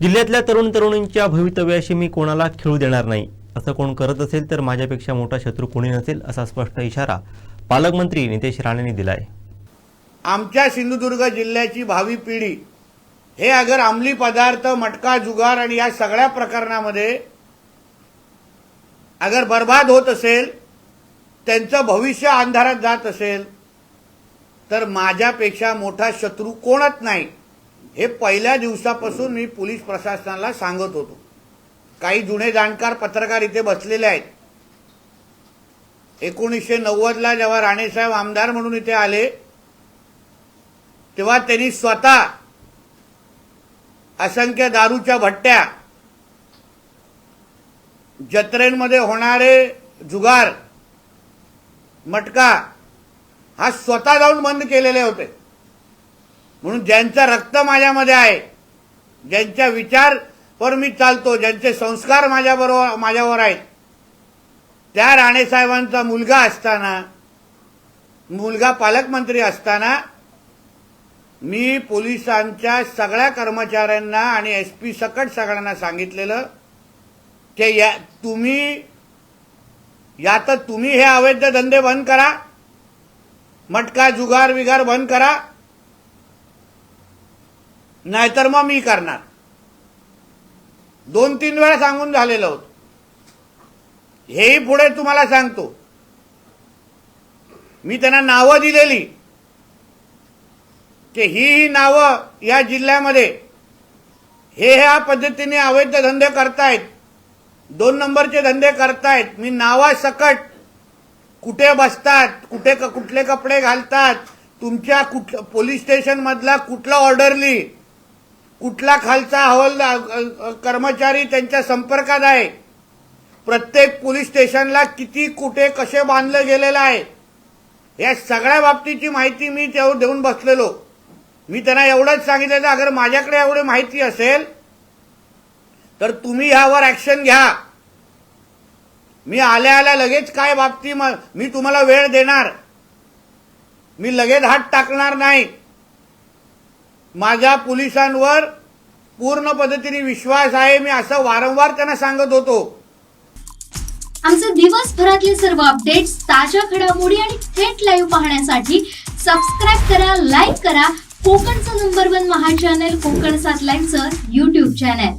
जिल्ह्यातल्या तरुण तरुणींच्या भवितव्याशी मी कोणाला खेळू देणार नाही. असं कोण करत असेल तर माझ्यापेक्षा मोठा शत्रू कोणी नसेल असा स्पष्ट इशारा पालकमंत्री नितेश राणेंनी दिलाय. आमच्या सिंधुदुर्ग जिल्ह्याची भावी पिढी हे अगर अंमली पदार्थ मटका जुगार आणि या सगळ्या प्रकरणामध्ये अगर बर्बाद होत असेल त्यांचं भविष्य अंधारात जात असेल तर माझ्यापेक्षा मोठा शत्रू कोणच नाही. हे पहिल्या दिवसापासून मी पोलीस प्रशासनाला सांगत होतो. काही जुने जाणकार पत्रकार इथे बसलेले आहेत. एकोणीसशे नव्वदला जेव्हा राणेसाहेब आमदार म्हणून इथे आले तेव्हा त्यांनी स्वतः असंख्य दारूच्या भट्ट्या जत्रेंमध्ये होणारे जुगार मटका हा स्वतः जाऊन बंद केलेले होते. म्हणून ज्यांचं रक्त माझ्यामध्ये आहे ज्यांच्या विचारवर मी चालतो ज्यांचे संस्कार माझ्याबरोबर माझ्यावर आहेत त्या राणेसाहेबांचा मुलगा असताना मुलगा पालकमंत्री असताना मी पोलिसांच्या सगळ्या कर्मचाऱ्यांना आणि एस पी सकट सगळ्यांना सांगितलेलं की या तुम्ही या तर तुम्ही हे अवैध धंदे बंद करा मटका जुगार विगार बंद करा नाहीतर मग मी करणार. दोन तीन वेळा सांगून झालेलं होतं. हेही पुढे तुम्हाला सांगतो. मी त्यांना नावं दिलेली. की ही ही नावं या जिल्ह्यामध्ये हे ह्या पद्धतीने अवैध धंदे करतायत. दोन नंबरचे धंदे करतायत. मी नावासकट कुठे बसतात कुठे कुठले कपडे घालतात तुमच्या कुठ पोलीस स्टेशनमधला कुठला कुठला ऑर्डरली कुठला खालचा हवालदार कर्मचारी त्यांच्या संपर्कात आहे? प्रत्येक पोलीस स्टेशनला किती कुठे कसे बांधलं गेलेलं आहे? या सगळ्या बाबतीची माहिती मी त्यावर देऊन बसलेलो. मी त्यांना एवढंच सांगितलं अगर माझ्याकडे एवढी माहिती असेल तर तुम्ही ह्यावर ऍक्शन घ्या. मी आल्या आल्या लगेच काय बाबती मी तुम्हाला वेळ देणार. मी लगेच हात टाकणार नाही. माझ्या पोलिसांवर पूर्ण पद्धतीने विश्वास आहे मी असं वारंवार त्यांना सांगत होतो. आमचे दिवसभरातले सर्व अपडेट्स ताज्या घडामोडी आणि थेट लाईव्ह पाहण्यासाठी सबस्क्राईब करा लाईक करा. कोकणचं नंबर वन महा चॅनल कोकण सात लाईनचं युट्यूब चॅनल